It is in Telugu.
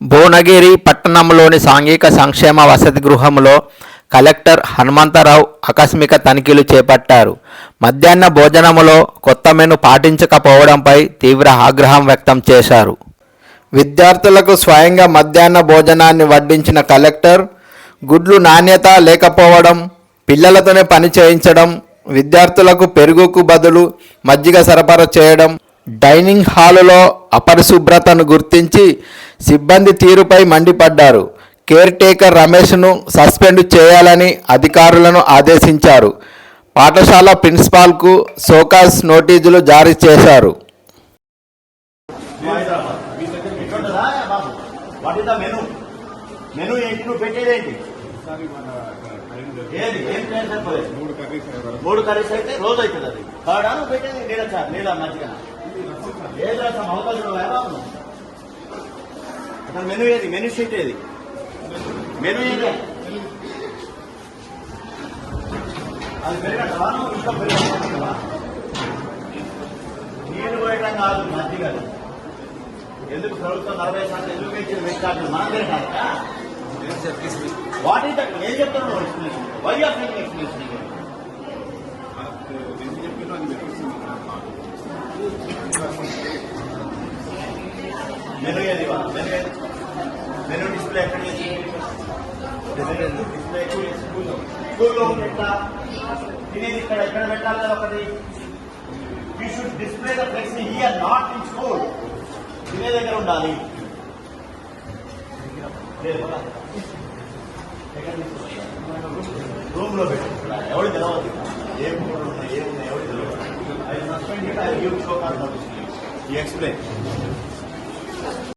భువనగిరి పట్టణంలోని సాంఘిక సంక్షేమ వసతి గృహంలో కలెక్టర్ హనుమంతరావు ఆకస్మిక తనిఖీలు చేపట్టారు. మధ్యాహ్న భోజనములో కొత్త మెను పాటించకపోవడంపై తీవ్ర ఆగ్రహం వ్యక్తం చేశారు. విద్యార్థులకు స్వయంగా మధ్యాహ్న భోజనాన్ని వడ్డించిన కలెక్టర్ గుడ్లు నాణ్యత లేకపోవడం పిల్లలతోనే పని చేయించడం విద్యార్థులకు పెరుగుకు బదులు మజ్జిగ సరఫరా చేయడం డైనింగ్ హాలులో అపరిశుభ్రతను గుర్తించి సిబ్బంది తీరుపై మండిపడ్డారు. కేర్ టేకర్ రమేష్ను సస్పెండ్ చేయాలని అధికారులను ఆదేశించారు. పాఠశాల ప్రిన్సిపాల్కు సోకాస్ నోటీసులు జారీ చేశారు. మూడు కర్రీస్ అయితే రోజు అవుతుంది అది. కాడా? నువ్వు పెట్టేది నీళ్ళ సార్ నీళ్ళ మంచిగా ఏది రాసాం అవకాశం అక్కడ మెనూ ఏది? మెనూ షీట్ ఏది? మెనూ ఏది? అది పెరగటవా నువ్వు ఇంకా పెరగటవా నీళ్ళు పోయడం కాదు మధ్య కాదు ఎందుకు ప్రభుత్వం నలభై శాతం ఎందుకు పెంచింది పెట్టాలి మనం తిరగాలరా వాట్ ఈస్ దట్ ఏం చెప్తున్నావు explanation why are making explanation menu ఏది? ఇవాళ? మెను ఏది మెను డిస్ప్లే ఎక్కడ చేసింది డిస్ప్లే స్కూల్లో స్కూల్లో ఎట్లా తినేది ఇక్కడ ఎక్కడ పెట్టాలి కదా ఒకటి you should display the flex here not in school తినే దగ్గర ఉండాలి లేదు కదా? ఎక్కడ తీసుకొస్తారు? రూమ్ లో పెట్టు ఎవరు తెలవదు ఏ కూరలు ఉన్నాయి ఏమున్నాయి ఎవరు తెలియదు I suspend I give show cause notice explain